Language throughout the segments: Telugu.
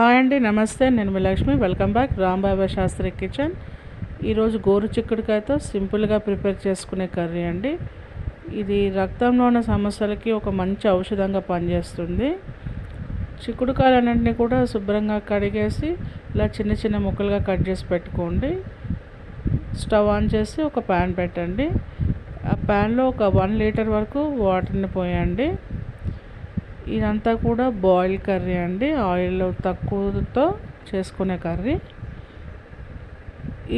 హాయ్ అండి నమస్తే. నేను మీ Lakshmi. Welcome back. Rambaba Shastri kitchen. ఈరోజు గోరు చిక్కుడుకాయతో సింపుల్గా ప్రిపేర్ చేసుకునే కర్రీ అండి. ఇది రక్తంలో ఉన్న సమస్యలకి ఒక మంచి ఔషధంగా పనిచేస్తుంది. చిక్కుడుకాయలన్నింటినీ కూడా శుభ్రంగా కడిగేసి ఇలా చిన్న చిన్న ముక్కలుగా కట్ చేసి పెట్టుకోండి. స్టవ్ ఆన్ చేసి ఒక ప్యాన్ పెట్టండి. ఆ ప్యాన్లో ఒక వన్ లీటర్ వరకు వాటర్ని పోయండి. ఇదంతా కూడా బాయిల్ కర్రీ అండి. ఆయిల్ తక్కువతో చేసుకునే కర్రీ.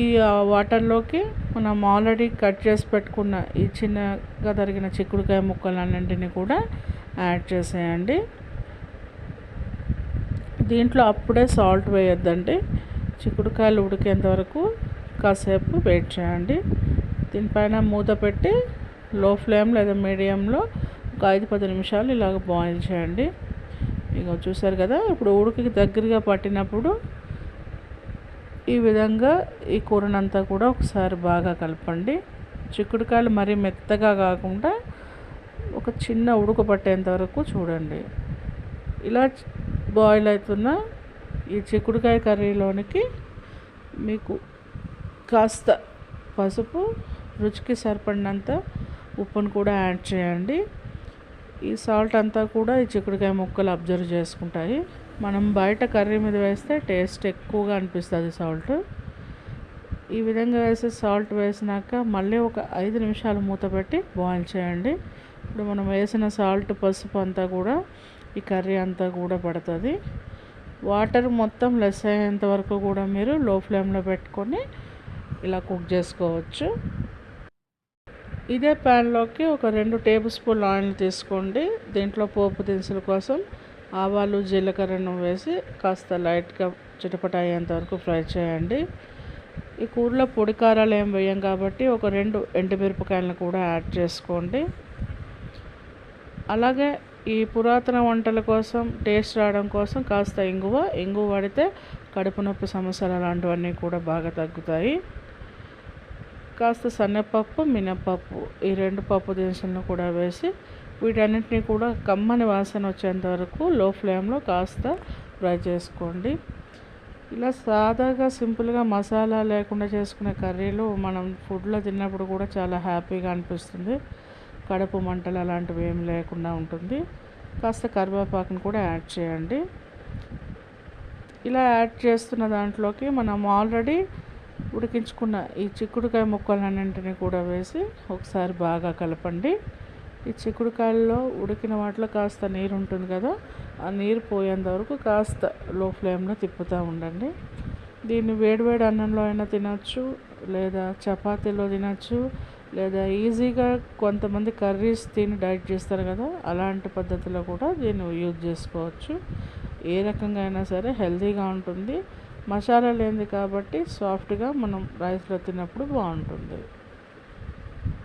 ఈ వాటర్లోకి మనం ఆల్రెడీ కట్ చేసి పెట్టుకున్న ఈ చిన్నగా తరిగిన చిక్కుడుకాయ ముక్కలన్నింటినీ కూడా యాడ్ చేసేయండి. దీంట్లో అప్పుడే సాల్ట్ వేయొద్దండి. చిక్కుడుకాయలు ఉడికేంత వరకు కాసేపు వెయిట్ చేయండి. దీనిపైన మూత పెట్టి లో ఫ్లేమ్ లేదా మీడియంలో ఒక ఐదు పది నిమిషాలు ఇలాగ బాయిల్ చేయండి. ఇక చూసారు కదా ఇప్పుడు ఉడికి దగ్గరగా పట్టినప్పుడు ఈ విధంగా ఈ కూరనంతా కూడా ఒకసారి బాగా కలపండి. చిక్కుడుకాయలు మరీ మెత్తగా కాకుండా ఒక చిన్న ఉడుకు పట్టేంత వరకు చూడండి. ఇలా బాయిల్ అవుతున్న ఈ చిక్కుడుకాయ కర్రీలోనికి మీకు కాస్త పసుపు రుచికి సరిపడినంత ఉప్పును కూడా యాడ్ చేయండి. ఈ సాల్ట్ అంతా కూడా ఈ చిక్కుడుకాయ ముక్కలు అబ్జర్వ్ చేసుకుంటాయి. మనం బయట కర్రీ మీద వేస్తే టేస్ట్ ఎక్కువగా అనిపిస్తుంది సాల్ట్. ఈ విధంగా వేసి సాల్ట్ వేసినాక మళ్ళీ ఒక ఐదు నిమిషాలు మూత పెట్టి బాయిల్ చేయండి. ఇప్పుడు మనం వేసిన సాల్ట్ పసుపు అంతా కూడా ఈ కర్రీ అంతా కూడా పడుతుంది. వాటర్ మొత్తం లెస్ అయ్యేంత వరకు కూడా మీరు లో ఫ్లేమ్లో పెట్టుకొని ఇలా కుక్ చేసుకోవచ్చు. ఇదే ప్యాన్లోకి ఒక రెండు టేబుల్ స్పూన్ ఆయిల్ తీసుకోండి. దీంట్లో పోపు దినుసుల కోసం ఆవాలు జీలకర్రను వేసి కాస్త లైట్గా చిటపట అయ్యేంత వరకు ఫ్రై చేయండి. ఈ కూరలో పొడి కారాలు ఏం వేయం కాబట్టి ఒక రెండు ఎండుమిరపకాయలను కూడా యాడ్ చేసుకోండి. అలాగే ఈ పురాతన వంటల కోసం టేస్ట్ రావడం కోసం కాస్త ఇంగువ. ఇంగువ పడితే కడుపు నొప్పి సమస్యలు అలాంటివన్నీ కూడా బాగా తగ్గుతాయి. కాస్త శనగపప్పు మినపప్పు ఈ రెండు పప్పు దినుసులను కూడా వేసి వీటన్నిటిని కూడా కమ్మని వాసన వచ్చేంత వరకు లో ఫ్లేమ్లో కాస్త ఫ్రై చేసుకోండి. ఇలా సాదాగా సింపుల్గా మసాలా లేకుండా చేసుకునే కర్రీలు మనం ఫుడ్లో తిన్నప్పుడు కూడా చాలా హ్యాపీగా అనిపిస్తుంది. కడుపు మంటలు అలాంటివి ఏం లేకుండా ఉంటుంది. కాస్త కరివేపాకును కూడా యాడ్ చేయండి. ఇలా యాడ్ చేస్తున్న దాంట్లోకి మనం ఆల్రెడీ ఉడికించుకున్న ఈ చిక్కుడుకాయ ముక్కలన్నింటినీ కూడా వేసి ఒకసారి బాగా కలపండి. ఈ చిక్కుడుకాయల్లో ఉడికిన వాటిలో కాస్త నీరు ఉంటుంది కదా ఆ నీరు పోయేంత వరకు కాస్త లో ఫ్లేమ్లో తిప్పుతూ ఉండండి. దీన్ని వేడివేడి అన్నంలో అయినా తినచ్చు లేదా చపాతీలో తినచ్చు లేదా ఈజీగా కొంతమంది కర్రీస్ తిని డైట్ చేస్తారు కదా అలాంటి పద్ధతిలో కూడా దీన్ని యూజ్ చేసుకోవచ్చు. ఏ రకంగా అయినా సరే హెల్తీగా ఉంటుంది. మసాలా లేనిది కాబట్టి సాఫ్ట్గా మనం రైస్లో తిన్నప్పుడు బాగుంటుంది.